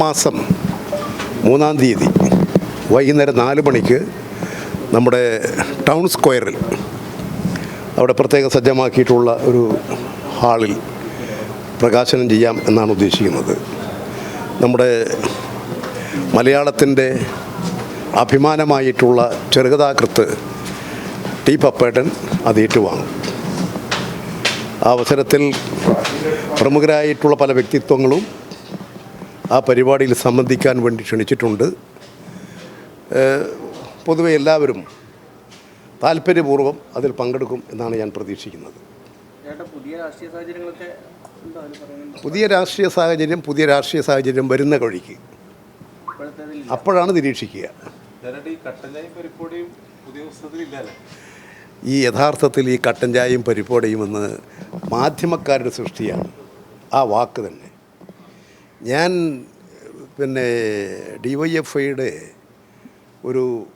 മാസം മൂന്നാം തീയതി വൈകുന്നേരം നാല് മണിക്ക് നമ്മുടെ ടൗൺ സ്ക്വയറിൽ അവിടെ പ്രത്യേകം സജ്ജമാക്കിയിട്ടുള്ള ഒരു ഹാളിൽ പ്രകാശനം ചെയ്യാം എന്നാണ് ഉദ്ദേശിക്കുന്നത്. നമ്മുടെ മലയാളത്തിന്റെ അഭിമാനമായിട്ടുള്ള ചെറുകഥാകൃത്ത് ടി പപ്പേട്ടൻ അത് ഏറ്റുവാങ്ങും. ആ അവസരത്തിൽ പ്രമുഖരായിട്ടുള്ള പല വ്യക്തിത്വങ്ങളും ആ പരിപാടിയിൽ സംബന്ധിക്കാൻ വേണ്ടി ക്ഷണിച്ചിട്ടുണ്ട്. പൊതുവെ എല്ലാവരും താല്പര്യപൂർവം അതിൽ പങ്കെടുക്കും എന്നാണ് ഞാൻ പ്രതീക്ഷിക്കുന്നത്. പുതിയ രാഷ്ട്രീയ സാഹചര്യം പുതിയ രാഷ്ട്രീയ സാഹചര്യം വരുന്ന വഴിക്ക്. ഇപ്പോഴത്തേതിൽ അപ്പോഴാണ് നിരീക്ഷിക്കുക. ഈ യഥാർത്ഥത്തിൽ ഈ കട്ടൻ ചായയും പരിപ്പോടയും എന്ന് മാധ്യമക്കാരുടെ സൃഷ്ടിയാണ്. ആ വാക്ക് തന്നെ. ഞാൻ പിന്നെ ഡി വൈ എഫ് ഐയുടെ ഒരു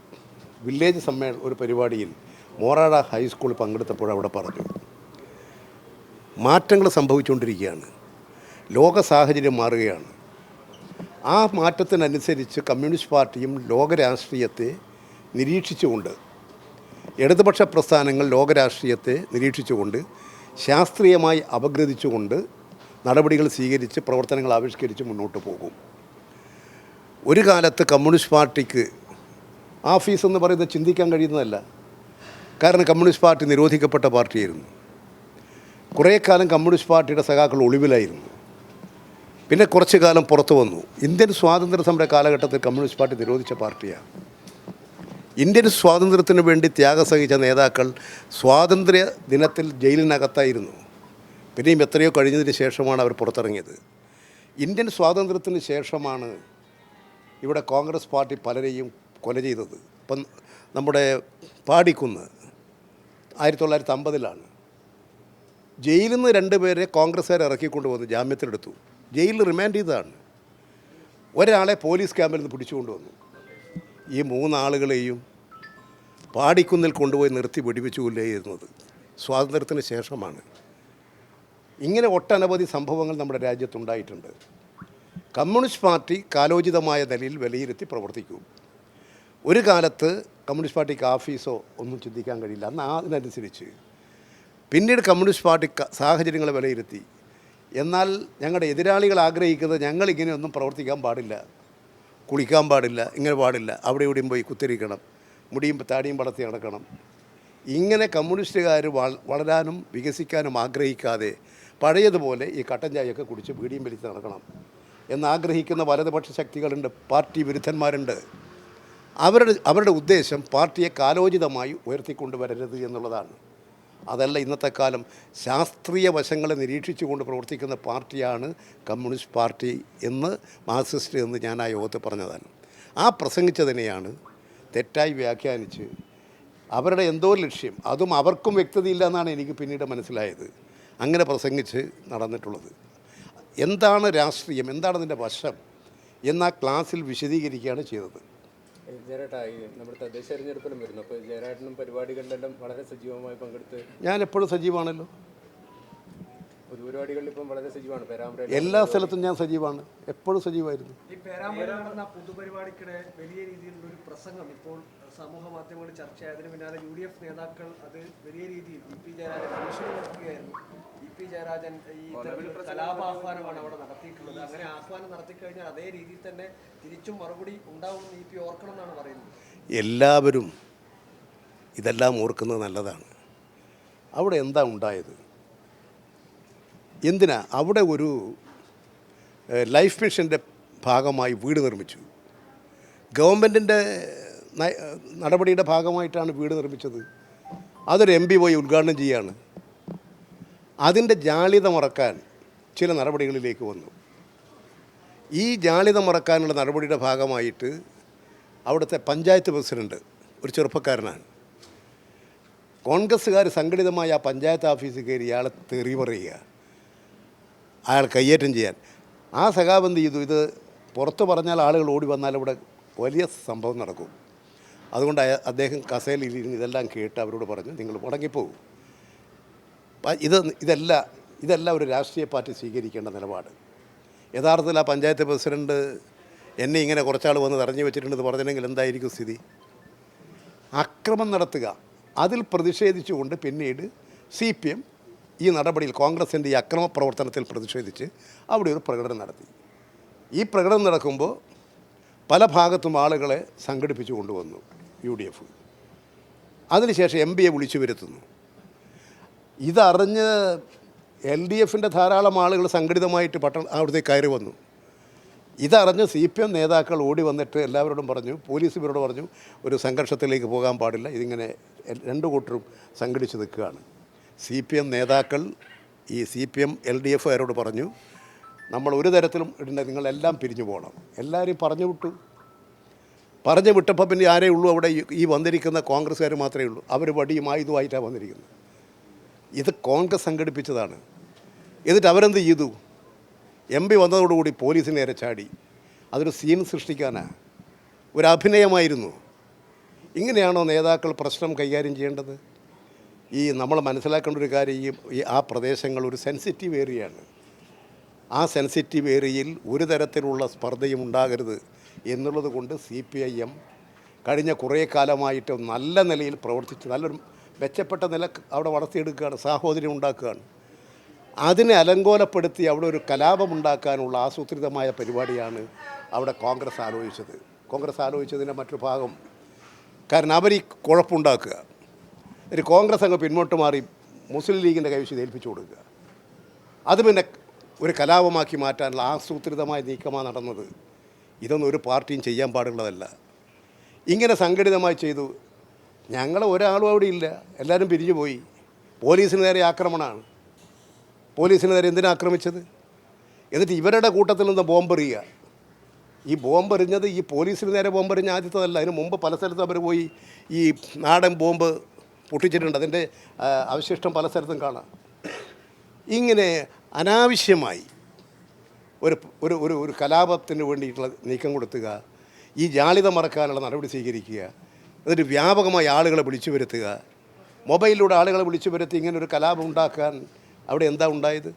വില്ലേജ് സമ്മേളന ഒരു പരിപാടിയിൽ മോറാട ഹൈസ്കൂളിൽ പങ്കെടുത്തപ്പോൾ അവിടെ പറഞ്ഞു മാറ്റങ്ങൾ സംഭവിച്ചുകൊണ്ടിരിക്കുകയാണ്. ലോക സാഹചര്യം മാറുകയാണ്. ആ മാറ്റത്തിനനുസരിച്ച് കമ്മ്യൂണിസ്റ്റ് പാർട്ടിയും ലോകരാഷ്ട്രീയത്തെ നിരീക്ഷിച്ചുകൊണ്ട് ഇടതുപക്ഷ പ്രസ്ഥാനങ്ങൾ ലോകരാഷ്ട്രീയത്തെ നിരീക്ഷിച്ചുകൊണ്ട് ശാസ്ത്രീയമായി അപഗ്രഥിച്ചുകൊണ്ട് നടപടികൾ സ്വീകരിച്ച് പ്രവർത്തനങ്ങൾ ആവിഷ്കരിച്ച് മുന്നോട്ട് പോകും. ഒരു കാലത്ത് കമ്മ്യൂണിസ്റ്റ് പാർട്ടിക്ക് ആഫീസ് എന്ന് പറയുന്നത് ചിന്തിക്കാൻ കഴിയുന്നതല്ല. കാരണം കമ്മ്യൂണിസ്റ്റ് പാർട്ടി നിരോധിക്കപ്പെട്ട പാർട്ടിയായിരുന്നു. കുറേ കാലം കമ്മ്യൂണിസ്റ്റ് പാർട്ടിയുടെ സഖാക്കൾ ഒളിവിലായിരുന്നു. പിന്നെ കുറച്ച് കാലം പുറത്തു വന്നു. ഇന്ത്യൻ സ്വാതന്ത്ര്യ സമര കാലഘട്ടത്തിൽ കമ്മ്യൂണിസ്റ്റ് പാർട്ടി നിരോധിച്ച പാർട്ടിയാണ് ഇന്ത്യൻ സ്വാതന്ത്ര്യത്തിന് വേണ്ടി ത്യാഗം സഹിച്ച നേതാക്കൾ സ്വാതന്ത്ര്യ ദിനത്തിൽ ജയിലിനകത്തായിരുന്നു. പിന്നെയും എത്രയോ കഴിഞ്ഞതിന് ശേഷമാണ് അവർ പുറത്തിറങ്ങിയത്. ഇന്ത്യൻ സ്വാതന്ത്ര്യത്തിന് ശേഷമാണ് ഇവിടെ കോൺഗ്രസ് പാർട്ടി പലരെയും കൊല ചെയ്തത്. ഇപ്പം നമ്മുടെ പാടിക്കുന്ന് ആയിരത്തി തൊള്ളായിരത്തി അമ്പതിലാണ് ജയിലിൽ നിന്ന് രണ്ടുപേരെ കോൺഗ്രസ്സുകാർ ഇറക്കിക്കൊണ്ട് വന്നു ജാമ്യത്തിലെടുത്തു. ജയിലിൽ റിമാൻഡ് ചെയ്തതാണ്. ഒരാളെ പോലീസ് ക്യാമ്പിൽ നിന്ന് പിടിച്ചുകൊണ്ടുവന്നു ഈ മൂന്നാളുകളെയും പാടിക്കുന്നിൽ കൊണ്ടുപോയി നിർത്തി വെടിവെച്ചു കൊല്ലുന്നത് സ്വാതന്ത്ര്യത്തിന് ശേഷമാണ്. ഇങ്ങനെ ഒട്ടനവധി സംഭവങ്ങൾ നമ്മുടെ രാജ്യത്തുണ്ടായിട്ടുണ്ട്. കമ്മ്യൂണിസ്റ്റ് പാർട്ടി കാലോചിതമായ നിലയിൽ വിലയിരുത്തി പ്രവർത്തിക്കും. ഒരു കാലത്ത് കമ്മ്യൂണിസ്റ്റ് പാർട്ടിക്ക് ഓഫീസോ ഒന്നും ചിന്തിക്കാൻ കഴിയില്ല. അന്ന് അതിനനുസരിച്ച്. പിന്നീട് കമ്മ്യൂണിസ്റ്റ് പാർട്ടി സാഹചര്യങ്ങൾ വിലയിരുത്തി. എന്നാൽ ഞങ്ങളുടെ എതിരാളികൾ ആഗ്രഹിക്കുന്നത് ഞങ്ങൾ ഇങ്ങനെയൊന്നും പ്രവർത്തിക്കാൻ പാടില്ല. കുളിക്കാൻ പാടില്ല ഇങ്ങനെ പാടില്ല. അവിടെ ഇവിടെയും പോയി കുത്തിരിക്കണം. മുടിയും താടിയും വളർത്തി നടക്കണം. ഇങ്ങനെ കമ്മ്യൂണിസ്റ്റുകാർ വളരാനും വികസിക്കാനും ആഗ്രഹിക്കാതെ പഴയതുപോലെ ഈ കട്ടൻ ചായയൊക്കെ കുടിച്ച് പീടിയും വലിച്ച് നടക്കണം എന്നാഗ്രഹിക്കുന്ന വലതുപക്ഷ ശക്തികളുണ്ട് പാർട്ടി വിരുദ്ധന്മാരുണ്ട്. അവരുടെ അവരുടെ ഉദ്ദേശം പാർട്ടിയെ കാലോചിതമായി ഉയർത്തിക്കൊണ്ടുവരരുത് എന്നുള്ളതാണ്. അതല്ല ഇന്നത്തെ കാലം ശാസ്ത്രീയ വശങ്ങളെ നിരീക്ഷിച്ചുകൊണ്ട് പ്രവർത്തിക്കുന്ന പാർട്ടിയാണ് കമ്മ്യൂണിസ്റ്റ് പാർട്ടി എന്ന് മാർക്സിസ്റ്റ് എന്ന് ഞാൻ ആ യോഗത്തിൽ പറഞ്ഞതാണ്. ആ പ്രസംഗിച്ചതിനെയാണ് തെറ്റായി വ്യാഖ്യാനിച്ച് അവരുടെ എന്തോ ലക്ഷ്യം അതും അവർക്കും വ്യക്തതയില്ല എന്നാണ് എനിക്ക് പിന്നീട് മനസ്സിലായത്. അങ്ങനെ പ്രസംഗിച്ച് നടന്നിട്ടുള്ളത്. എന്താണ് രാഷ്ട്രീയം? എന്താണ് അതിന്റെ വശം? എന്ന ക്ലാസ്സിൽ വിശദീകരിക്കുകയാണ് ചെയ്തത്. ജയരാട്ടാ ഈ നമ്മുടെ തദ്ദേശ തെരഞ്ഞെടുപ്പിലും വരുന്നു. അപ്പോൾ ജയരാട്ടനും പരിപാടികളിലെല്ലാം വളരെ സജീവമായി പങ്കെടുത്ത് ഞാൻ എപ്പോഴും സജീവമാണല്ലോ ഇപ്പം വളരെ സജീവമാണ് പേരാമ്പ്ര എല്ലാ സ്ഥലത്തും ഞാൻ സജീവമാണ് എപ്പോഴും സജീവമായിരുന്നു ഈ പേരാമ്പ്ര നടന്ന പൊതുപരിപാടിക്കിടെ വലിയ രീതിയിലുള്ള ഒരു പ്രസംഗം ഇപ്പോൾ സമൂഹ മാധ്യമങ്ങളിൽ ചർച്ചയായതിനു പിന്നാലെ യു ഡി എഫ് നേതാക്കൾ അത് വലിയ രീതിയിൽ ഇ പി ജയരാജൻ ഭീഷണി നടത്തുകയായിരുന്നു ഇ പി ജയരാജൻ ഈ കലാപാഹ്വാനമാണ് അവിടെ നടത്തിയിട്ടുള്ളത്. അങ്ങനെ ആഹ്വാനം നടത്തിക്കഴിഞ്ഞാൽ അതേ രീതിയിൽ തന്നെ തിരിച്ചും മറുപടി ഉണ്ടാവുമെന്ന് ഇ പി ഓർക്കണം എന്നാണ് പറയുന്നത്. എല്ലാവരും ഇതെല്ലാം ഓർക്കുന്നത് നല്ലതാണ്. അവിടെ എന്താ ഉണ്ടായത്? എന്തിനാ? അവിടെ ഒരു ലൈഫ് മിഷന്റെ ഭാഗമായി വീട് നിർമ്മിച്ചു. ഗവൺമെന്റിന്റെ നടപടിയുടെ ഭാഗമായിട്ടാണ് വീട് നിർമ്മിച്ചത്. അതൊരു എം പി പോയി ഉദ്ഘാടനം ചെയ്യാണ്. അതിന്റെ ജാളിത മറക്കാൻ ചില നടപടികളിലേക്ക് വന്നു. ഈ ജാളിത മറക്കാനുള്ള നടപടിയുടെ ഭാഗമായിട്ട് അവിടുത്തെ പഞ്ചായത്ത് പ്രസിഡന്റ് ഒരു ചെറുപ്പക്കാരനാണ്. കോൺഗ്രസ്സുകാർ സംഘടിതമായ ആ പഞ്ചായത്ത് ഓഫീസിൽ കയറി ഇയാളെ തെറി പറയുക. അയാൾ കയ്യേറ്റം ചെയ്യാൻ. ആ സഖാബ് എന്ത് ചെയ്തു? ഇത് പുറത്ത് പറഞ്ഞാൽ ആളുകൾ ഓടി വന്നാൽ ഇവിടെ വലിയ സംഭവം നടക്കും. അതുകൊണ്ട് അദ്ദേഹം അദ്ദേഹം കസേലിരുന്ന് ഇതെല്ലാം കേട്ട് അവരോട് പറഞ്ഞു നിങ്ങൾ മുടങ്ങിപ്പോകും. ഇത് ഇതല്ല ഇതല്ല ഒരു രാഷ്ട്രീയ പാർട്ടി സ്വീകരിക്കേണ്ട നിലപാട്. യഥാർത്ഥത്തിൽ ആ പഞ്ചായത്ത് പ്രസിഡന്റ് എന്നെ ഇങ്ങനെ കുറച്ചാൾ വന്ന് തടഞ്ഞു വെച്ചിട്ടുണ്ടെന്ന് പറഞ്ഞിട്ടുണ്ടെങ്കിൽ എന്തായിരിക്കും സ്ഥിതി? അക്രമം നടത്തുക. അതിൽ പ്രതിഷേധിച്ചുകൊണ്ട് പിന്നീട് സി പി എം ഈ നടപടിയിൽ കോൺഗ്രസിന്റെ ഈ അക്രമ പ്രവർത്തനത്തിൽ പ്രതിഷേധിച്ച് അവിടെ ഒരു പ്രകടനം നടത്തി. ഈ പ്രകടനം നടക്കുമ്പോൾ പല ഭാഗത്തും ആളുകളെ സംഘടിപ്പിച്ചു കൊണ്ടുവന്നു യു ഡി എഫ് അതിനുശേഷം എം പിയെ വിളിച്ചു വരുത്തുന്നു. ഇതറിഞ്ഞ് എൽ ഡി എഫിന്റെ ധാരാളം ആളുകൾ സംഘടിതമായിട്ട് പട്ടണ അവിടത്തേക്ക് കയറി വന്നു. ഇതറിഞ്ഞ് സി പി എം നേതാക്കൾ ഓടി വന്നിട്ട് എല്ലാവരോടും പറഞ്ഞു പോലീസ് ഇവരോട് പറഞ്ഞു ഒരു സംഘർഷത്തിലേക്ക് പോകാൻ പാടില്ല ഇതിങ്ങനെ രണ്ടു കൂട്ടരും സംഘടിച്ച് നിൽക്കുകയാണ്. സി പി എം നേതാക്കൾ ഈ C P M L D എഫുകാരോട് പറഞ്ഞു നമ്മൾ ഒരു തരത്തിലും ഇടണ്ട നിങ്ങളെല്ലാം പിരിഞ്ഞു പോകണം. എല്ലാവരെയും പറഞ്ഞു വിട്ടു. പറഞ്ഞു വിട്ടപ്പോൾ പിന്നെ ആരേ ഉള്ളൂ അവിടെ ഈ- വന്നിരിക്കുന്ന കോൺഗ്രസ്സുകാർ മാത്രമേ ഉള്ളൂ. അവർ വടിയും ആയുധമായിട്ടാണ് വന്നിരിക്കുന്നത്. ഇത് കോൺഗ്രസ് സംഘടിപ്പിച്ചതാണ്. എന്നിട്ട് അവരെന്ത് ചെയ്തു? എം പി വന്നതോടുകൂടി പോലീസിന് നേരെ ചാടി. അതൊരു സീൻ സൃഷ്ടിക്കാനാണ് ഒരു അഭിനയമായിരുന്നു. ഇങ്ങനെയാണോ നേതാക്കൾ പ്രശ്നം കൈകാര്യം ചെയ്യേണ്ടത്? ഈ നമ്മൾ മനസ്സിലാക്കേണ്ട ഒരു കാര്യം ഈ ആ പ്രദേശങ്ങൾ ഒരു സെൻസിറ്റീവ് ഏരിയയാണ്. ആ സെൻസിറ്റീവ് ഏരിയയിൽ ഒരു തരത്തിലുള്ള സ്പർദ്ധയും ഉണ്ടാകരുത് എന്നുള്ളത് കൊണ്ട് സി പി ഐ എം കഴിഞ്ഞ കുറേ കാലമായിട്ട് നല്ല നിലയിൽ പ്രവർത്തിച്ച്. നല്ലൊരു മെച്ചപ്പെട്ട നില അവിടെ വളർത്തിയെടുക്കുകയാണ് സാഹോദര്യം ഉണ്ടാക്കുകയാണ്. അതിനെ അലങ്കോലപ്പെടുത്തി അവിടെ ഒരു കലാപം ഉണ്ടാക്കാനുള്ള ആസൂത്രിതമായ പരിപാടിയാണ് അവിടെ കോൺഗ്രസ് ആലോചിച്ചത്. കോൺഗ്രസ് ആലോചിച്ചതിന്റെ മറ്റൊരു ഭാഗം കാരണം അവർ ഈ കുഴപ്പമുണ്ടാക്കുക. ഒരു കോൺഗ്രസ് അങ്ങ് പിന്നോട്ട് മാറി മുസ്ലിം ലീഗിന്റെ കൈവശം ഏൽപ്പിച്ചു കൊടുക്കുക. അത് പിന്നെ ഒരു കലാപമാക്കി മാറ്റാനുള്ള ആസൂത്രിതമായ നീക്കമാണ് നടന്നത്. ഇതൊന്നും ഒരു പാർട്ടിയും ചെയ്യാൻ പാടുള്ളതല്ല. ഇങ്ങനെ സംഘടിതമായി ചെയ്തു. ഞങ്ങൾ ഒരാളും അവിടെ ഇല്ല. എല്ലാവരും പിരിഞ്ഞു പോയി. പോലീസിന് നേരെ ആക്രമണമാണ്. പോലീസിന് നേരെ എന്തിനാ ആക്രമിച്ചത്? എന്നിട്ട് ഇവരുടെ കൂട്ടത്തിൽ നിന്ന് ബോംബെറിയുക. ഈ ബോംബെറിഞ്ഞത് ഈ പോലീസിന് നേരെ ബോംബെറിഞ്ഞ ആദ്യത്തതല്ല. അതിന് മുമ്പ് പല സ്ഥലത്തും അവർ പോയി ഈ നാടൻ ബോംബ് പൊട്ടിച്ചിട്ടുണ്ട്. അതിന്റെ അവശിഷ്ടം പല സ്ഥലത്തും കാണാം. ഇങ്ങനെ അനാവശ്യമായി ഒരു ഒരു ഒരു ഒരു കലാപത്തിന് വേണ്ടിയിട്ടുള്ള നീക്കം കൊടുത്തുക ഈ ജാളിത മറക്കാനുള്ള നടപടി സ്വീകരിക്കുക എന്നിട്ട് വ്യാപകമായി ആളുകളെ വിളിച്ചു വരുത്തുക. മൊബൈലിലൂടെ ആളുകളെ വിളിച്ചു വരുത്തി ഇങ്ങനെ ഒരു കലാപം ഉണ്ടാക്കാൻ അവിടെ എന്താ ഉണ്ടായത്?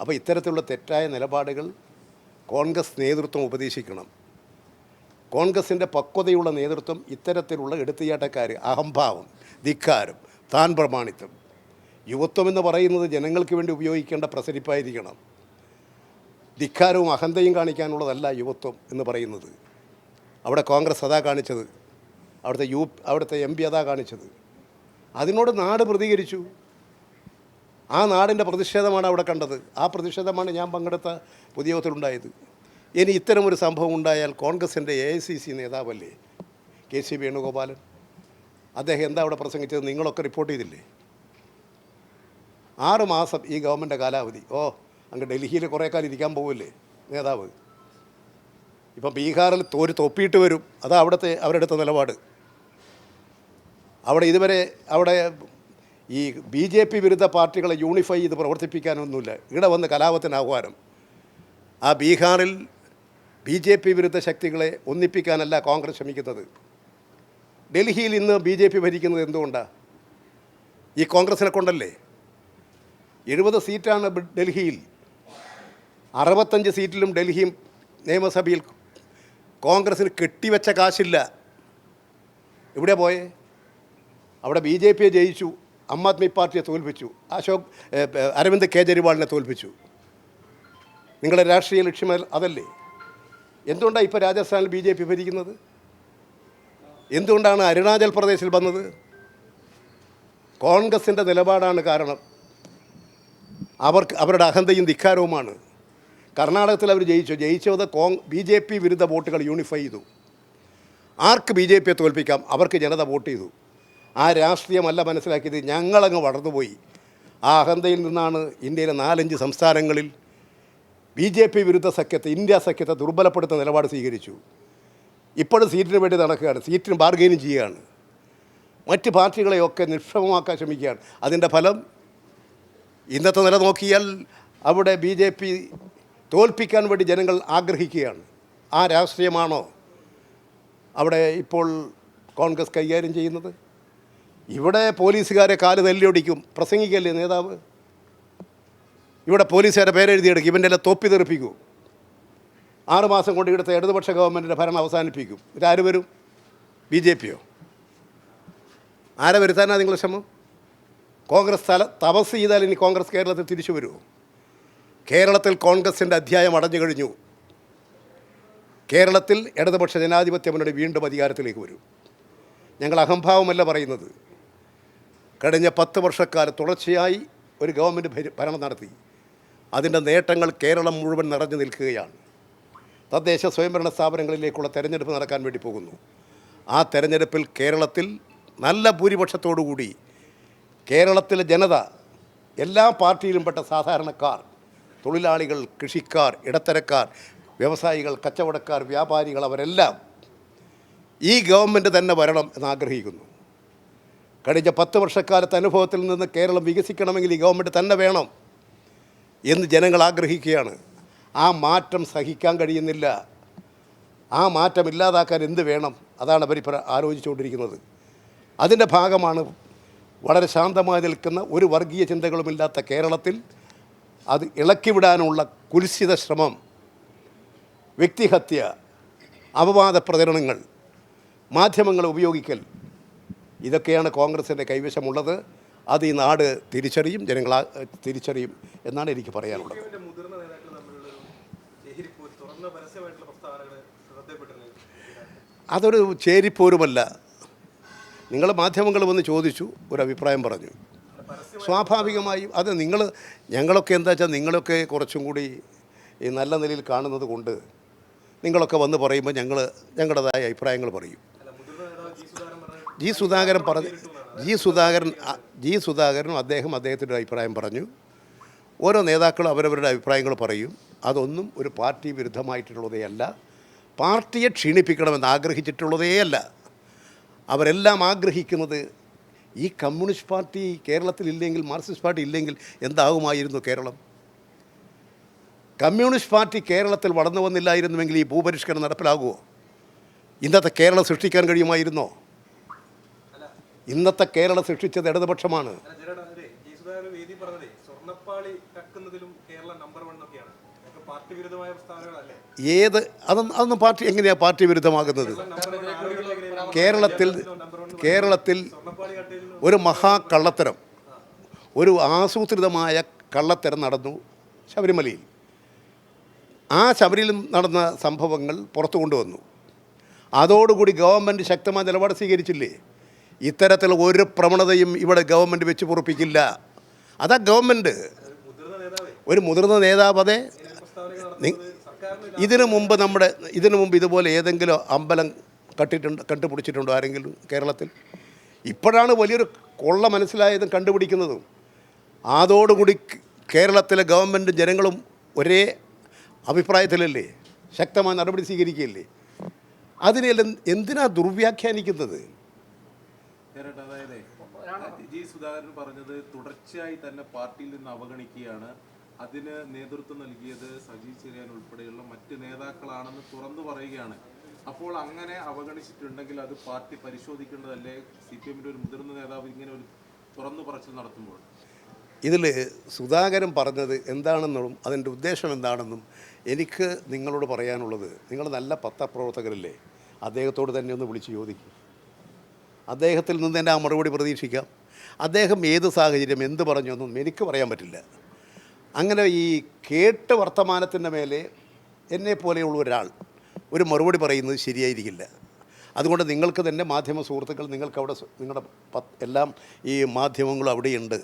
അപ്പോൾ ഇത്തരത്തിലുള്ള തെറ്റായ നിലപാടുകൾ കോൺഗ്രസ് നേതൃത്വം ഉപദേശിക്കണം. കോൺഗ്രസിന്റെ പക്വതയുള്ള നേതൃത്വം ഇത്തരത്തിലുള്ള എടുത്തുചാട്ടക്കാർ അഹംഭാവം ധിക്കാരം താൻ പ്രമാണിത്വം. യുവത്വം എന്ന് പറയുന്നത് ജനങ്ങൾക്ക് വേണ്ടി ഉപയോഗിക്കേണ്ട പ്രസരിപ്പായിരിക്കണം. ധിക്കാരവും അഹന്തയും കാണിക്കാനുള്ളതല്ല യുവത്വം എന്ന് പറയുന്നത്. അവിടെ കോൺഗ്രസ് അതാ കാണിച്ചത്. അവിടുത്തെ യു അവിടുത്തെ എം പി അതാ കാണിച്ചത്. അതിനോട് നാട് പ്രതികരിച്ചു. ആ നാടിന്റെ പ്രതിഷേധമാണ് അവിടെ കണ്ടത്. ആ പ്രതിഷേധമാണ് ഞാൻ പങ്കെടുത്ത പൊതുയോഗത്തിലുണ്ടായത് ഇനി ഇത്തരമൊരു സംഭവം ഉണ്ടായാൽ കോൺഗ്രസിന്റെ A I C C നേതാവല്ലേ? K C Venugopalan. അദ്ദേഹം എന്താ അവിടെ പ്രസംഗിച്ചത്? നിങ്ങളൊക്കെ റിപ്പോർട്ട് ചെയ്തില്ലേ? ആറ് മാസം ഈ ഗവൺമെന്റ് കാലാവധി. ഓ അങ്ങ് ഡൽഹിയിൽ കുറേ കാലം ഇരിക്കാൻ പോകില്ലേ നേതാവ്? ഇപ്പം ബീഹാറിൽ തോര് തൊപ്പിയിട്ട് വരും. അതാ അവിടുത്തെ അവരെടുത്ത നിലപാട്. അവിടെ ഇതുവരെ അവിടെ ഈ ബി ജെ പി വിരുദ്ധ പാർട്ടികളെ യൂണിഫൈ ചെയ്ത് പ്രവർത്തിപ്പിക്കാനൊന്നുമില്ല. ഇവിടെ വന്ന് കലാപത്തിന് ആഹ്വാനം. ആ ബീഹാറിൽ ബി ജെ പി വിരുദ്ധ ശക്തികളെ ഒന്നിപ്പിക്കാനല്ല കോൺഗ്രസ് ശ്രമിക്കുന്നത്. ഡൽഹിയിൽ ഇന്ന് ബി ജെ പി ഭരിക്കുന്നത് എന്തുകൊണ്ടാണ് ഈ കോൺഗ്രസിനെ കൊണ്ടല്ലേ? എഴുപത് സീറ്റാണ് ഡൽഹിയിൽ. അറുപത്തഞ്ച് സീറ്റിലും ഡൽഹിയും നിയമസഭയിൽ കോൺഗ്രസ്സിന് കെട്ടിവെച്ച കാശില്ല. എവിടെ പോയേ? അവിടെ ബി ജെ പിയെ ജയിച്ചു ആം ആദ്മി പാർട്ടിയെ തോൽപ്പിച്ചു അശോക് അരവിന്ദ് കേജ്രിവാളിനെ തോൽപ്പിച്ചു. നിങ്ങളുടെ രാഷ്ട്രീയ ലക്ഷ്യം അതല്ലേ? എന്തുകൊണ്ടാണ് ഇപ്പോൾ രാജസ്ഥാനിൽ ബി ജെ പി ഭരിക്കുന്നത്? എന്തുകൊണ്ടാണ് അരുണാചൽ പ്രദേശിൽ വന്നത്? കോൺഗ്രസിന്റെ നിലപാടാണ് കാരണം. അവർക്ക് അവരുടെ അഹന്തയും ധിക്കാരവുമാണ്. കർണാടകത്തിൽ അവർ ജയിച്ചു. ജയിച്ചത് കോങ് ബി ജെ പി വിരുദ്ധ വോട്ടുകൾ യൂണിഫൈ ചെയ്തു. ആർക്ക് ബി ജെ പിയെ തോൽപ്പിക്കാം? അവർക്ക് ജനത വോട്ട് ചെയ്തു. ആ രാഷ്ട്രീയമല്ല മനസ്സിലാക്കിയത്. ഞങ്ങളങ്ങ് വളർന്നുപോയി. ആ അഹന്തയിൽ നിന്നാണ് ഇന്ത്യയിലെ നാലഞ്ച് സംസ്ഥാനങ്ങളിൽ ബി ജെ പി വിരുദ്ധ സഖ്യത്തെ ഇന്ത്യ സഖ്യത്തെ ദുർബലപ്പെടുത്തുന്ന നിലപാട് സ്വീകരിച്ചു. ഇപ്പോഴും സീറ്റിന് വേണ്ടി നടക്കുകയാണ്. സീറ്റിന് ബാർഗെയിനും ചെയ്യുകയാണ്. മറ്റ് പാർട്ടികളെയൊക്കെ നിക്ഷേപമാക്കാൻ ശ്രമിക്കുകയാണ്. അതിന്റെ ഫലം ഇന്നത്തെ നില നോക്കിയാൽ അവിടെ ബി ജെ പി തോൽപ്പിക്കാൻ വേണ്ടി ജനങ്ങൾ ആഗ്രഹിക്കുകയാണ്. ആ രാഷ്ട്രീയമാണോ അവിടെ ഇപ്പോൾ കോൺഗ്രസ് കൈകാര്യം ചെയ്യുന്നത്? ഇവിടെ പോലീസുകാരെ കാൽ തല്ലിയൊടിക്കും. പ്രസംഗിക്കല്ലേ നേതാവ്? ഇവിടെ പോലീസുകാരെ പേരെഴുതിയെടുക്കും. ഇവന്റെ എല്ലാം തൊപ്പി തെറിപ്പിക്കും. ആറുമാസം കൊണ്ട് ഇവിടുത്തെ ഇടതുപക്ഷ ഗവൺമെന്റിന്റെ ഭരണം അവസാനിപ്പിക്കും. ഇതാര് വരും? ബി ജെ പിയോ? ആരെ വരുത്താനാണ് നിങ്ങളുടെ ശ്രമം? കോൺഗ്രസ് തല തപസ് ചെയ്താൽ ഇനി കോൺഗ്രസ് കേരളത്തിൽ തിരിച്ചു വരുമോ? കേരളത്തിൽ കോൺഗ്രസിന്റെ അധ്യായം അടഞ്ഞു കഴിഞ്ഞു. കേരളത്തിൽ ഇടതുപക്ഷ ജനാധിപത്യ മുന്നണി വീണ്ടും അധികാരത്തിലേക്ക് വരും. ഞങ്ങൾ അഹംഭാവമല്ല പറയുന്നത്. കഴിഞ്ഞ പത്ത് വർഷക്കാലം തുടർച്ചയായി ഒരു ഗവൺമെന്റ് ഭരി- ഭരണം നടത്തി. അതിന്റെ നേട്ടങ്ങൾ കേരളം മുഴുവൻ നിറഞ്ഞു നിൽക്കുകയാണ്. തദ്ദേശ സ്വയംഭരണ സ്ഥാപനങ്ങളിലേക്കുള്ള തെരഞ്ഞെടുപ്പ് നടക്കാൻ വേണ്ടി പോകുന്നു. ആ തെരഞ്ഞെടുപ്പിൽ കേരളത്തിൽ നല്ല ഭൂരിപക്ഷത്തോടുകൂടി കേരളത്തിലെ ജനത എല്ലാ പാർട്ടിയിലും പെട്ട സാധാരണക്കാർ തൊഴിലാളികൾ കൃഷിക്കാർ ഇടത്തരക്കാർ വ്യവസായികൾ കച്ചവടക്കാർ വ്യാപാരികൾ അവരെല്ലാം ഈ ഗവൺമെന്റ് തന്നെ വരണം എന്ന് ആഗ്രഹിക്കുന്നു കഴിഞ്ഞ പത്ത് വർഷക്കാലത്തെ അനുഭവത്തിൽ നിന്ന് കേരളം വികസിക്കണമെങ്കിൽ ഈ ഗവൺമെന്റ് തന്നെ വേണം എന്ന് ജനങ്ങൾ ആഗ്രഹിക്കുകയാണ്. ആ മാറ്റം സഹിക്കാൻ കഴിയുന്നില്ല. ആ മാറ്റം ഇല്ലാതാക്കാൻ എന്ത് വേണം? അതാണ് അവർ ഇപ്പോൾ ആലോചിച്ചുകൊണ്ടിരിക്കുന്നത്. അതിന്റെ ഭാഗമാണ് വളരെ ശാന്തമായി നിൽക്കുന്ന ഒരു വർഗീയ ചിന്തകളുമില്ലാത്ത കേരളത്തിൽ അത് ഇളക്കിവിടാനുള്ള കുൽസിത ശ്രമം വ്യക്തിഹത്യ അപവാദ പ്രചരണങ്ങൾ മാധ്യമങ്ങളെ ഉപയോഗിക്കൽ ഇതൊക്കെയാണ് കോൺഗ്രസിന്റെ കൈവശമുള്ളത്. അത് ഈ നാട് തിരിച്ചറിയും ജനങ്ങൾ തിരിച്ചറിയും എന്നാണ് എനിക്ക് പറയാനുള്ളത്. അതൊരു ചേരിപ്പോരുമല്ല. നിങ്ങൾ മാധ്യമങ്ങൾ വന്ന് ചോദിച്ചു ഒരു അഭിപ്രായം പറഞ്ഞു. സ്വാഭാവികമായും അത് നിങ്ങൾ ഞങ്ങളൊക്കെ എന്താ വെച്ചാൽ നിങ്ങളൊക്കെ കുറച്ചും കൂടി ഈ നല്ല നിലയിൽ കാണുന്നത് കൊണ്ട് നിങ്ങളൊക്കെ വന്ന് പറയുമ്പോൾ ഞങ്ങൾ ഞങ്ങളുടേതായ അഭിപ്രായങ്ങൾ പറയും. ജി സുധാകരൻ പറഞ്ഞു ജി സുധാകരൻ ജി സുധാകരനും അദ്ദേഹം അദ്ദേഹത്തിന്റെ അഭിപ്രായം പറഞ്ഞു. ഓരോ നേതാക്കളും അവരവരുടെ അഭിപ്രായങ്ങൾ പറയും. അതൊന്നും ഒരു പാർട്ടി വിരുദ്ധമായിട്ടുള്ളതേ അല്ല പാർട്ടിയെ ക്ഷീണിപ്പിക്കണമെന്ന് ആഗ്രഹിച്ചിട്ടുള്ളതേ അല്ല അവരെല്ലാം ആഗ്രഹിക്കുന്നത് ഈ കമ്മ്യൂണിസ്റ്റ് പാർട്ടി കേരളത്തിൽ ഇല്ലെങ്കിൽ മാർക്സിസ്റ്റ് പാർട്ടി ഇല്ലെങ്കിൽ എന്താകുമായിരുന്നു കേരളം? കമ്മ്യൂണിസ്റ്റ് പാർട്ടി കേരളത്തിൽ വളർന്നു വന്നില്ലായിരുന്നുവെങ്കിൽ ഈ ഭൂപരിഷ്കരണം നടപ്പിലാകുമോ? ഇന്നത്തെ കേരളം സൃഷ്ടിക്കാൻ കഴിയുമായിരുന്നോ? ഇന്നത്തെ കേരളം സൃഷ്ടിച്ചത് ഇടതുപക്ഷമാണ്. ജനയുടെ അതെ ഏത് അതൊന്നും അതൊന്നും പാർട്ടി എങ്ങനെയാണ് പാർട്ടി വിരുദ്ധമാകുന്നത്? കേരളത്തിൽ കേരളത്തിൽ ഒരു മഹാ ഒരു മഹാകള്ളത്തരം ഒരു ആസൂത്രിതമായ കള്ളത്തരം നടന്നു ശബരിമലയിൽ. ആ ശബരിയിൽ നടന്ന സംഭവങ്ങൾ പുറത്തു കൊണ്ടുവന്നു. അതോടുകൂടി ഗവൺമെന്റ് ശക്തമായ നിലപാട് സ്വീകരിച്ചില്ലേ? ഇത്തരത്തിൽ ഒരു പ്രവണതയും ഇവിടെ ഗവൺമെന്റ് വെച്ച് പൊറപ്പിക്കില്ല. അതാ ഗവൺമെന്റ് ഒരു മുതിർന്ന നേതാവ് അതെ. ഇതിനു മുമ്പ് നമ്മുടെ ഇതിനു മുമ്പ് ഇതുപോലെ ഏതെങ്കിലും അമ്പലം കട്ടിട്ടുണ്ട് കണ്ടുപിടിച്ചിട്ടുണ്ടോ ആരെങ്കിലും കേരളത്തിൽ? ഇപ്പോഴാണ് വലിയൊരു കൊള്ള മനസ്സിലായതും കണ്ടുപിടിക്കുന്നതും. അതോടുകൂടി കേരളത്തിലെ ഗവൺമെന്റും ജനങ്ങളും ഒരേ അഭിപ്രായത്തിലല്ലേ? ശക്തമായ നടപടി സ്വീകരിക്കുകയല്ലേ? അതിനെല്ലാം എന്തിനാ ദുർവ്യാഖ്യാനിക്കുന്നത്? ജി സുധാകരൻ പറഞ്ഞത് തുടർച്ചയായി തന്നെ പാർട്ടിയിൽ നിന്ന് അവഗണിക്കുകയാണ്. അതിന് നേതൃത്വം നൽകിയത് സജി ചെറിയാൻ ഉൾപ്പെടെയുള്ള മറ്റ് നേതാക്കളാണെന്ന് തുറന്നു പറയുകയാണ്. അപ്പോൾ അങ്ങനെ അവഗണിച്ചിട്ടുണ്ടെങ്കിൽ അത് പാർട്ടി പരിശോധിക്കേണ്ടതല്ലേ? സി പി എമ്മിന്റെ ഒരു മുതിർന്ന നേതാവ് ഇങ്ങനെ ഒരു തുറന്നു പറച്ചിൽ നടത്തുമ്പോൾ. ഇതിൽ സുധാകരൻ പറഞ്ഞത് എന്താണെന്നും അതിന്റെ ഉദ്ദേശം എന്താണെന്നും എനിക്ക് നിങ്ങളോട് പറയാനുള്ളത് നിങ്ങൾ നല്ല പത്രപ്രവർത്തകരല്ലേ? അദ്ദേഹത്തോട് തന്നെ ഒന്ന് വിളിച്ച് ചോദിക്കും. അദ്ദേഹത്തിൽ നിന്ന് തന്നെ ആ മറുപടി പ്രതീക്ഷിക്കാം. അദ്ദേഹം ഏത് സാഹചര്യം എന്ത് പറഞ്ഞു എന്നൊന്നും എനിക്ക് പറയാൻ പറ്റില്ല. അങ്ങനെ ഈ കേട്ട് വർത്തമാനത്തിന്റെ മേലെ എന്നെ പോലെയുള്ള ഒരാൾ ഒരു മറുപടി പറയുന്നത് ശരിയായിരിക്കില്ല. അതുകൊണ്ട് നിങ്ങൾക്ക് തന്നെ മാധ്യമ സുഹൃത്തുക്കൾ നിങ്ങൾക്ക് അവിടെ നിങ്ങളുടെ എല്ലാം ഈ മാധ്യമങ്ങളും അവിടെയുണ്ട്.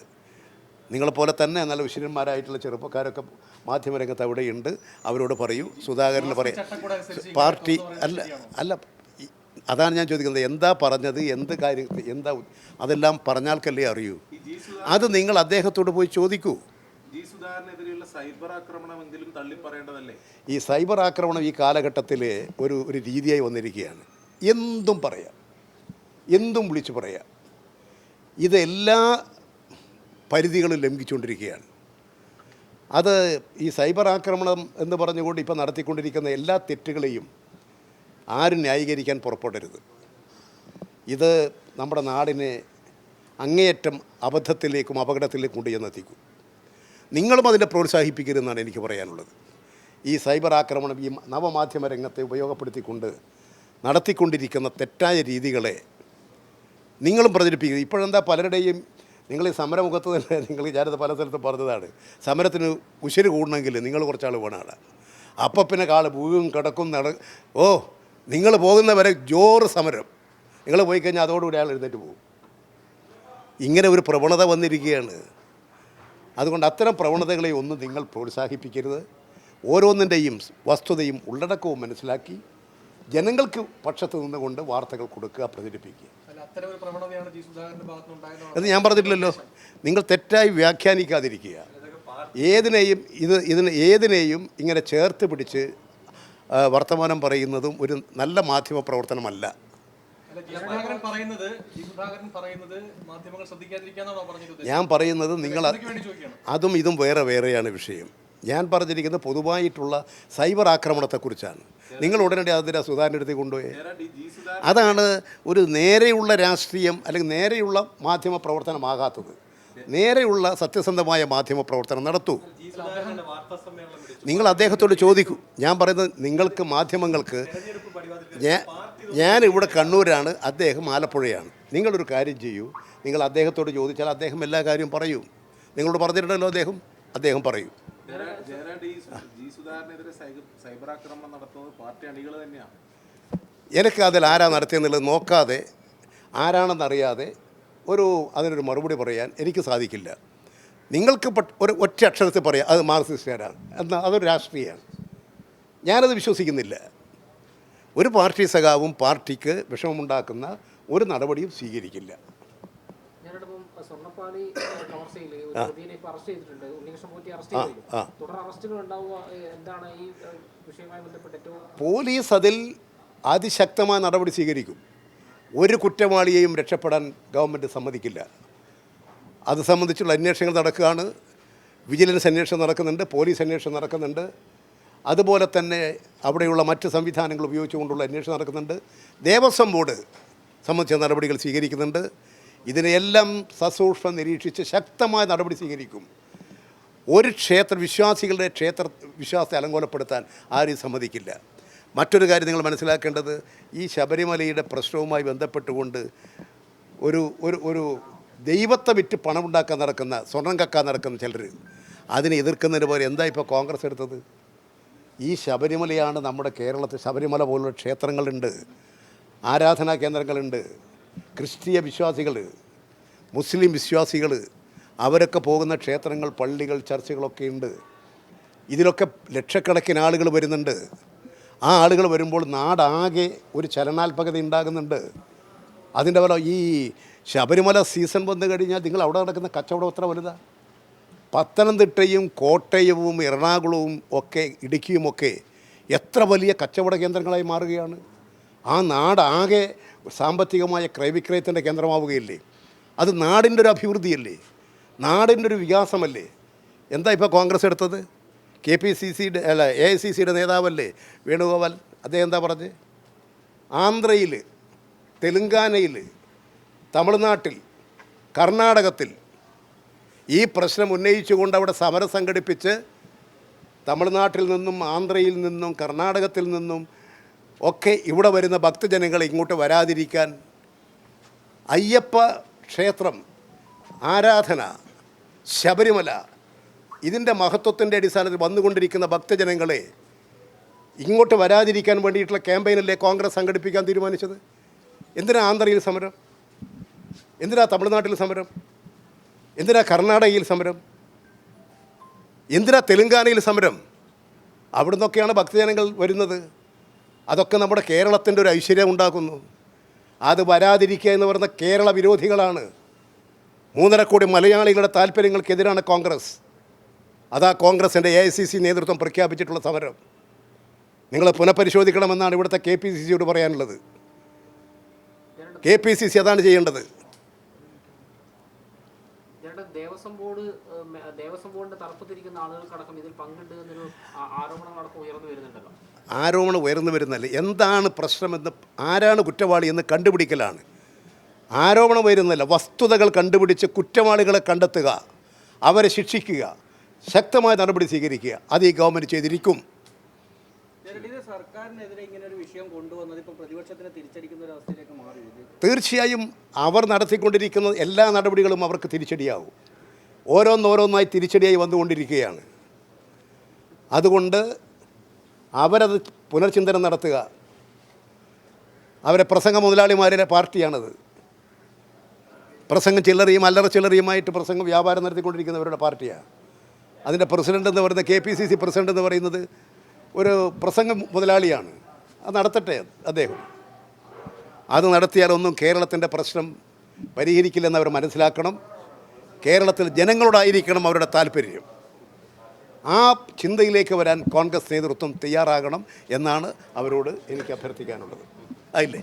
നിങ്ങളെപ്പോലെ തന്നെ നല്ല വിശുദ്ധന്മാരായിട്ടുള്ള ചെറുപ്പക്കാരൊക്കെ മാധ്യമരംഗത്ത് അവിടെയുണ്ട്. അവരോട് പറയൂ. സുധാകരന് പറയാം. പാർട്ടി അല്ല അല്ല അതാണ് ഞാൻ ചോദിക്കുന്നത്. എന്താ പറഞ്ഞത്? എന്ത് കാര്യം എന്താ അതെല്ലാം പറഞ്ഞാൽക്കല്ലേ അറിയൂ? അത് നിങ്ങൾ അദ്ദേഹത്തോട് പോയി ചോദിക്കൂ. സൈബർ ഈ സൈബർ ആക്രമണം ഈ കാലഘട്ടത്തിൽ ഒരു ഒരു രീതിയായി വന്നിരിക്കുകയാണ്. എന്തും പറയാം. എന്തും വിളിച്ചു പറയാം. ഇത് എല്ലാ പരിധികളും ലംഘിച്ചുകൊണ്ടിരിക്കുകയാണ്. അത് ഈ സൈബർ ആക്രമണം എന്ന് പറഞ്ഞുകൊണ്ട് ഇപ്പോൾ നടത്തിക്കൊണ്ടിരിക്കുന്ന എല്ലാ തെറ്റുകളെയും ആരും ന്യായീകരിക്കാൻ പുറപ്പെടരുത്. ഇത് നമ്മുടെ നാടിനെ അങ്ങേയറ്റം അബദ്ധത്തിലേക്കും അപകടത്തിലേക്കും കൊണ്ടുചെന്നെത്തിക്കും. നിങ്ങളും അതിനെ പ്രോത്സാഹിപ്പിക്കരുതെന്നാണ് എനിക്ക് പറയാനുള്ളത്. ഈ സൈബർ ആക്രമണം ഈ നവമാധ്യമ രംഗത്തെ ഉപയോഗപ്പെടുത്തിക്കൊണ്ട് നടത്തിക്കൊണ്ടിരിക്കുന്ന തെറ്റായ രീതികളെ നിങ്ങളും പ്രചരിപ്പിക്കുക. ഇപ്പോഴെന്താ പലരുടെയും നിങ്ങൾ ഈ സമരമുഖത്ത് തന്നെ നിങ്ങൾ ഞാനത് പല സ്ഥലത്തും പറഞ്ഞതാണ്. സമരത്തിന് ഉശിര് കൂടണമെങ്കിൽ നിങ്ങൾ കുറച്ചാൾ വേണം അപ്പം പിന്നെ കാൾ പൂവും കിടക്കും നട ഓ നിങ്ങൾ പോകുന്നവരെ ജോറ് സമരം. നിങ്ങൾ പോയി കഴിഞ്ഞാൽ അതോടുകൂടി അയാൾ എഴുന്നേറ്റ് പോകും. ഇങ്ങനെ ഒരു പ്രവണത വന്നിരിക്കുകയാണ്. അതുകൊണ്ട് അത്തരം പ്രവണതകളെ ഒന്നും നിങ്ങൾ പ്രോത്സാഹിപ്പിക്കരുത്. ഓരോന്നിന്റെയും വസ്തുതയും ഉള്ളടക്കവും മനസ്സിലാക്കി ജനങ്ങൾക്ക് പക്ഷത്ത് നിന്നുകൊണ്ട് വാർത്തകൾ കൊടുക്കുക പ്രചരിപ്പിക്കുക. അത് ഞാൻ പറഞ്ഞിട്ടില്ലല്ലോ. നിങ്ങൾ തെറ്റായി വ്യാഖ്യാനിക്കാതിരിക്കുക. ഏതിനെയും ഇത് ഇതിന് ഏതിനെയും ഇങ്ങനെ ചേർത്ത് പിടിച്ച് വർത്തമാനം പറയുന്നതും ഒരു നല്ല മാധ്യമ പ്രവർത്തനമല്ല ഞാൻ പറയുന്നത് നിങ്ങൾ അതും ഇതും വേറെ വേറെയാണ് വിഷയം. ഞാൻ പറഞ്ഞിരിക്കുന്നത് പൊതുവായിട്ടുള്ള സൈബർ ആക്രമണത്തെക്കുറിച്ചാണ്. നിങ്ങൾ ഉടനടി അതിന്റെ സുധാരണ എടുത്ത് കൊണ്ടുപോയി. അതാണ് ഒരു നേരെയുള്ള രാഷ്ട്രീയം അല്ലെങ്കിൽ നേരെയുള്ള മാധ്യമ പ്രവർത്തനമാകാത്തത്. നേരെയുള്ള സത്യസന്ധമായ മാധ്യമ പ്രവർത്തനം നടത്തൂ. നിങ്ങൾ അദ്ദേഹത്തോട് ചോദിക്കൂ. ഞാൻ പറയുന്നത് നിങ്ങൾക്ക് മാധ്യമങ്ങൾക്ക് ഞാൻ ഞാൻ ഇവിടെ കണ്ണൂരാണ് അദ്ദേഹം ആലപ്പുഴയാണ്. നിങ്ങളൊരു കാര്യം ചെയ്യൂ. നിങ്ങൾ അദ്ദേഹത്തോട് ചോദിച്ചാൽ അദ്ദേഹം എല്ലാ കാര്യവും പറയൂ. നിങ്ങളോട് പറഞ്ഞിട്ടുണ്ടല്ലോ അദ്ദേഹം? അദ്ദേഹം പറയൂ. എനിക്ക് അതിൽ ആരാ നടത്തിയെന്നുള്ളത് നോക്കാതെ ആരാണെന്നറിയാതെ ഒരു അതിനൊരു മറുപടി പറയാൻ എനിക്ക് സാധിക്കില്ല. നിങ്ങൾക്ക് ഒരു ഒറ്റ അക്ഷരത്തിൽ പറയാം അത് മാർക്സിസ്റ്റുകാരാണ് എന്നാൽ അതൊരു രാഷ്ട്രീയമാണ്. ഞാനത് വിശ്വസിക്കുന്നില്ല. ഒരു പാർട്ടി സഖാവും പാർട്ടിക്ക് വിഷമമുണ്ടാക്കുന്ന ഒരു നടപടിയും സ്വീകരിക്കില്ല. പോലീസ് അതിൽ അതിശക്തമായ നടപടി സ്വീകരിക്കും. ഒരു കുറ്റവാളിയെയും രക്ഷപ്പെടാൻ ഗവൺമെന്റ് സമ്മതിക്കില്ല. അത് സംബന്ധിച്ചുള്ള അന്വേഷണങ്ങൾ നടക്കുകയാണ്. വിജിലൻസ് അന്വേഷണം നടക്കുന്നുണ്ട് പോലീസ് അന്വേഷണം നടക്കുന്നുണ്ട്. അതുപോലെ തന്നെ അവിടെയുള്ള മറ്റ് സംവിധാനങ്ങൾ ഉപയോഗിച്ചുകൊണ്ടുള്ള അന്വേഷണം നടക്കുന്നുണ്ട്. ദേവസ്വം ബോർഡ് സംബന്ധിച്ച നടപടികൾ സ്വീകരിക്കുന്നുണ്ട്. ഇതിനെയെല്ലാം സസൂക്ഷ്മം നിരീക്ഷിച്ച് ശക്തമായ നടപടി സ്വീകരിക്കും. ഒരു ക്ഷേത്ര വിശ്വാസികളുടെ ക്ഷേത്ര വിശ്വാസത്തെ അലങ്കോലപ്പെടുത്താൻ ആരും സമ്മതിക്കില്ല. മറ്റൊരു കാര്യം നിങ്ങൾ മനസ്സിലാക്കേണ്ടത് ഈ ശബരിമലയുടെ പ്രശ്നവുമായി ബന്ധപ്പെട്ടുകൊണ്ട് ഒരു ഒരു ഒരു ദൈവത്തെ വിറ്റ് പണമുണ്ടാക്കാൻ നടക്കുന്ന സ്വർണം കക്കാൻ നടക്കുന്ന ചിലർ അതിനെ എതിർക്കുന്നതിന് പോലെ എന്താ ഇപ്പോൾ കോൺഗ്രസ് എടുത്തത്? ഈ ശബരിമലയാണ് നമ്മുടെ കേരളത്തിൽ ശബരിമല പോലുള്ള ക്ഷേത്രങ്ങളുണ്ട് ആരാധനാ കേന്ദ്രങ്ങളുണ്ട് ക്രിസ്തീയ വിശ്വാസികൾ മുസ്ലിം വിശ്വാസികൾ അവരൊക്കെ പോകുന്ന ക്ഷേത്രങ്ങൾ പള്ളികൾ ചർച്ചകളൊക്കെ ഉണ്ട്. ഇതിലൊക്കെ ലക്ഷക്കണക്കിന് ആളുകൾ വരുന്നുണ്ട്. ആ ആളുകൾ വരുമ്പോൾ നാടാകെ ഒരു ചലനാത്മകത ഉണ്ടാകുന്നുണ്ട്. അതിന്റെ ഫലം ഈ ശബരിമല സീസൺ വന്നു കഴിഞ്ഞാൽ നിങ്ങൾ അവിടെ നടക്കുന്ന കച്ചവടം എത്ര വലുതാണ് പത്തനംതിട്ടയും കോട്ടയവും എറണാകുളവും ഒക്കെ ഇടുക്കിയുമൊക്കെ എത്ര വലിയ കച്ചവട കേന്ദ്രങ്ങളായി മാറുകയാണ്. ആ നാടാകെ സാമ്പത്തികമായ ക്രയവിക്രയത്തിന്റെ കേന്ദ്രമാവുകയില്ലേ? അത് നാടിന്റെ ഒരു അഭിവൃദ്ധിയല്ലേ? നാടിന്റെ ഒരു വികാസമല്ലേ? എന്താ ഇപ്പോൾ കോൺഗ്രസ് എടുത്തത്? കെ പി സി സിയുടെ അല്ല എ ഐ സി സിയുടെ നേതാവല്ലേ വേണുഗോപാൽ? അദ്ദേഹം എന്താ പറഞ്ഞത് ആന്ധ്രയിൽ തെലുങ്കാനയിൽ തമിഴ്നാട്ടിൽ കർണാടകത്തിൽ ഈ പ്രശ്നം ഉന്നയിച്ചുകൊണ്ട് അവിടെ സമരം സംഘടിപ്പിച്ച് തമിഴ്നാട്ടിൽ നിന്നും ആന്ധ്രയിൽ നിന്നും കർണാടകത്തിൽ നിന്നും ഒക്കെ ഇവിടെ വരുന്ന ഭക്തജനങ്ങൾ ഇങ്ങോട്ട് വരാതിരിക്കാൻ അയ്യപ്പ ക്ഷേത്രം ആരാധന ശബരിമല ഇതിന്റെ മഹത്വത്തിന്റെ അടിസ്ഥാനത്തിൽ വന്നുകൊണ്ടിരിക്കുന്ന ഭക്തജനങ്ങളെ ഇങ്ങോട്ട് വരാതിരിക്കാൻ വേണ്ടിയിട്ടുള്ള ക്യാമ്പയിനല്ലേ കോൺഗ്രസ് സംഘടിപ്പിക്കാൻ തീരുമാനിച്ചത്? എന്തിനാ ആന്ധ്രയിൽ സമരം? എന്തിനാ തമിഴ്നാട്ടിൽ സമരം? എന്തിനാ കർണാടകയിൽ സമരം? എന്തിനാ തെലുങ്കാനയിൽ സമരം? അവിടെ നിന്നൊക്കെയാണ് ഭക്തജനങ്ങൾ വരുന്നത്. അതൊക്കെ നമ്മുടെ കേരളത്തിന്റെ ഒരു ഐശ്വര്യം ഉണ്ടാക്കുന്നു. അത് വരാതിരിക്കുക എന്ന് പറയുന്ന കേരള വിരോധികളാണ്. മൂന്നര കോടി മലയാളികളുടെ താല്പര്യങ്ങൾക്കെതിരാണ് കോൺഗ്രസ്. അതാ കോൺഗ്രസിന്റെ എ ഐ സി സി നേതൃത്വം പ്രഖ്യാപിച്ചിട്ടുള്ള സമരം. നിങ്ങൾ പുനഃപരിശോധിക്കണമെന്നാണ് ഇവിടുത്തെ കെ പി സി സിയോട് പറയാനുള്ളത്. കെ പി സി സി അതാണ് ചെയ്യേണ്ടത് ഞങ്ങളുടെ ദേവസ്വം ബോർഡ് ദേവസ്വം ബോർഡിന്റെ തറപ്പത്തിരിക്കുന്ന ആളുകൾക്കടക്കം ഇതിൽ പങ്കുണ്ട് എന്നൊരു ആരോപണങ്ങളടക്കം ഉയർന്നു വരുന്നുണ്ടല്ലോ. ആരോപണം ഉയർന്നു വരുന്നല്ല എന്താണ് പ്രശ്നമെന്ന് ആരാണ് കുറ്റവാളി എന്ന് കണ്ടുപിടിക്കലാണ്. ആരോപണം വരുന്നില്ല വസ്തുതകൾ കണ്ടുപിടിച്ച് കുറ്റവാളികളെ കണ്ടെത്തുക അവരെ ശിക്ഷിക്കുക ശക്തമായ നടപടി സ്വീകരിക്കുക. അത് ഈ ഗവൺമെന്റ് ചെയ്തിരിക്കും. ജലീൽ സർക്കാരിനെതിരെ ഇങ്ങനെ ഒരു വിഷയം കൊണ്ടുവന്നത് ഇപ്പൊ പ്രതിപക്ഷത്തിന് തിരിച്ചടിക്കുന്ന ഒരു അവസ്ഥയിലേക്ക് മാറി തീർച്ചയായും അവർ നടത്തിക്കൊണ്ടിരിക്കുന്ന എല്ലാ നടപടികളും അവർക്ക് തിരിച്ചടിയാവും. ഓരോന്നോരോന്നായി തിരിച്ചടിയായി വന്നുകൊണ്ടിരിക്കുകയാണ്. അതുകൊണ്ട് അവരത് പുനർചിന്തനം നടത്തുക. അവരെ പ്രസംഗ മുതലാളിമാരുടെ പാർട്ടിയാണത്. പ്രസംഗം ചില്ലറിയും അല്ലറ ചില്ലറിയുമായിട്ട് പ്രസംഗം വ്യാപാരം നടത്തിക്കൊണ്ടിരിക്കുന്നവരുടെ പാർട്ടിയാണ് അതിന്റെ പ്രസിഡന്റ് എന്ന് പറയുന്നത് K P C C president എന്ന് പറയുന്നത് ഒരു പ്രസംഗ മുതലാളിയാണ്. അത് നടത്തട്ടെ അദ്ദേഹം. അത് നടത്തിയാലൊന്നും കേരളത്തിന്റെ പ്രശ്നം പരിഹരിക്കില്ലെന്ന് അവർ മനസ്സിലാക്കണം. കേരളത്തിൽ ജനങ്ങളോടായിരിക്കണം അവരുടെ താല്പര്യം. ആ ചിന്തയിലേക്ക് വരാൻ കോൺഗ്രസ് നേതൃത്വം തയ്യാറാകണം എന്നാണ് അവരോട് എനിക്ക് അഭ്യർത്ഥിക്കാനുള്ളത്. അതില്ലേ